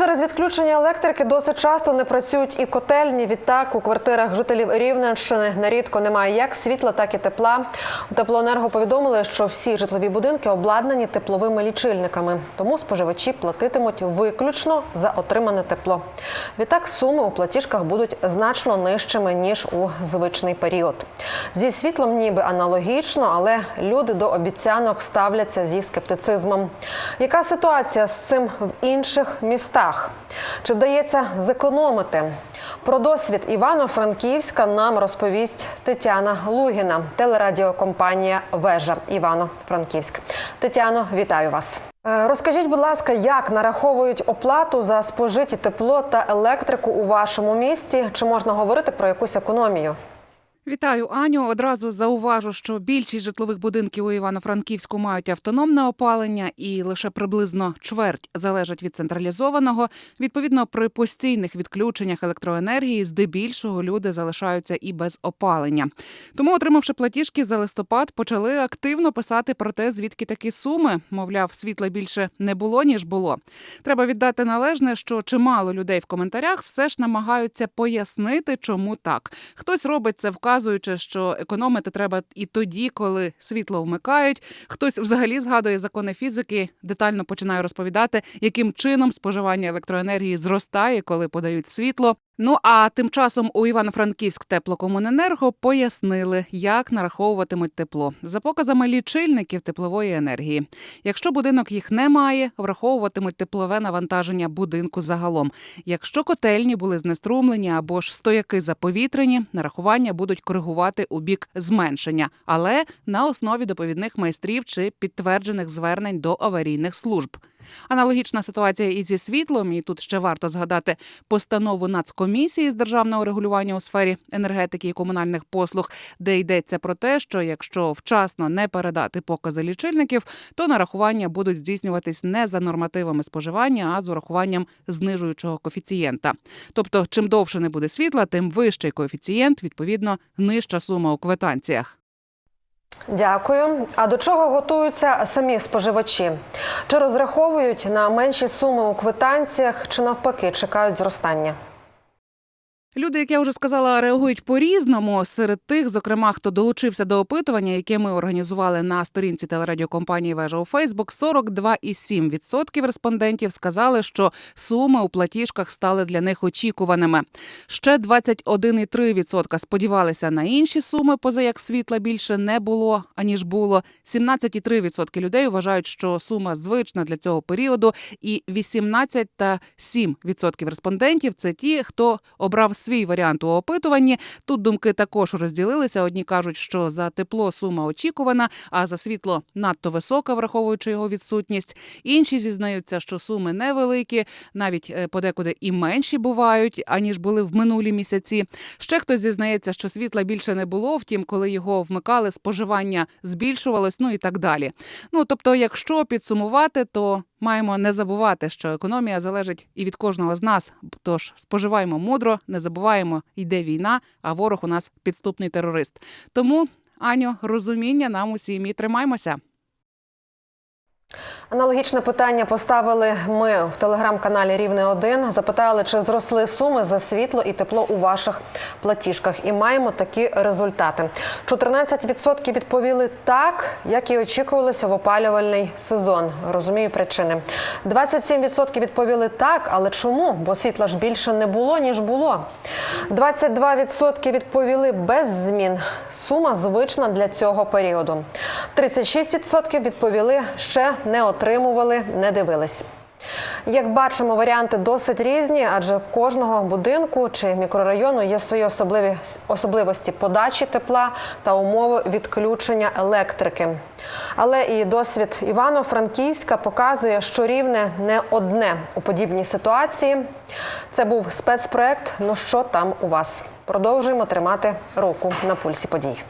Через відключення електрики досить часто не працюють і котельні. Відтак у квартирах жителів Рівненщини нерідко немає як світла, так і тепла. У теплоенерго повідомили, що всі житлові будинки обладнані тепловими лічильниками, тому споживачі платитимуть виключно за отримане тепло. Відтак суми у платіжках будуть значно нижчими ніж у звичний період. Зі світлом ніби аналогічно, але люди до обіцянок ставляться зі скептицизмом. Яка ситуація з цим в інших містах? Чи вдається зекономити? Про досвід Івано-Франківська нам розповість Тетяна Лугіна, телерадіокомпанія Вежа Івано-Франківськ. Тетяно, вітаю вас. Е, Розкажіть, будь ласка, як нараховують оплату за спожиті тепло та електрику у вашому місті? Чи можна говорити про якусь економію? Вітаю, Аню. Одразу зауважу, що більшість житлових будинків у Івано-Франківську мають автономне опалення, і лише приблизно чверть залежать від централізованого. Відповідно, при постійних відключеннях електроенергії, здебільшого люди залишаються і без опалення. Тому, отримавши платіжки за листопад, почали активно писати про те, звідки такі суми. Мовляв, світла більше не було ніж було. Треба віддати належне, що чимало людей в коментарях все ж намагаються пояснити, чому так. Хтось робить це вказуючи, що економити треба і тоді, коли світло вмикають. Хтось взагалі згадує закони фізики, детально починає розповідати, яким чином споживання електроенергії зростає, коли подають світло. Ну а тим часом у Івано-Франківськ теплокомуненерго пояснили, як нараховуватимуть тепло за показами лічильників теплової енергії. Якщо будинок їх не має, враховуватимуть теплове навантаження будинку загалом. Якщо котельні були знеструмлені або ж стояки заповітрені, нарахування будуть коригувати у бік зменшення, але на основі доповідних майстрів чи підтверджених звернень до аварійних служб. Аналогічна ситуація і зі світлом. І тут ще варто згадати постанову Нацкомісії з державного регулювання у сфері енергетики і комунальних послуг, де йдеться про те, що якщо вчасно не передати покази лічильників, то нарахування будуть здійснюватись не за нормативами споживання, а з урахуванням знижуючого коефіцієнта. Тобто, чим довше не буде світла, тим вищий коефіцієнт, відповідно, нижча сума у квитанціях. Дякую. А до чого готуються самі споживачі? Чи розраховують на менші суми у квитанціях, чи навпаки чекають зростання? Люди, як я вже сказала, реагують по-різному. Серед тих, зокрема, хто долучився до опитування, яке ми організували на сторінці телерадіокомпанії Вежа у Фейсбук, 42,7% респондентів сказали, що суми у платіжках стали для них очікуваними. Ще 21,3% сподівалися на інші суми, поза як світла більше не було аніж було. 17,3% людей вважають, що сума звична для цього періоду, і 18 та 7% респондентів це ті, хто обрав свій варіант у опитуванні. Тут думки також розділилися. Одні кажуть, що за тепло сума очікувана, а за світло надто висока, враховуючи його відсутність. Інші зізнаються, що суми невеликі, навіть е, подекуди і менші бувають, аніж були в минулі місяці. Ще хтось зізнається, що світла більше не було. Втім, коли його вмикали, споживання збільшувалось, ну і так далі. Ну тобто, якщо підсумувати, то маємо не забувати, що економія залежить і від кожного з нас. Тож споживаємо мудро, не забуваємо, йде війна, а ворог у нас підступний терорист. Тому, Аню, розуміння нам усім і тримаймося. Аналогічне питання поставили ми в телеграм-каналі Рівне 1 Запитали, чи зросли суми за світло і тепло у ваших платіжках. І маємо такі результати. 14% відповіли так, як і очікувалося в опалювальний сезон. Розумію причини. 27% відповіли так, але чому? Бо світла ж більше не було ніж було. 22% відповіли без змін. Сума звична для цього періоду. 36% відповіли ще не отримували, не дивились. Як бачимо, варіанти досить різні, адже в кожного будинку чи мікрорайону є свої особливі особливості подачі тепла та умови відключення електрики. Але і досвід Івано-Франківська показує, що рівне не одне у подібній ситуації. Це був спецпроект. Ну що там у вас? Продовжуємо тримати руку на пульсі подій.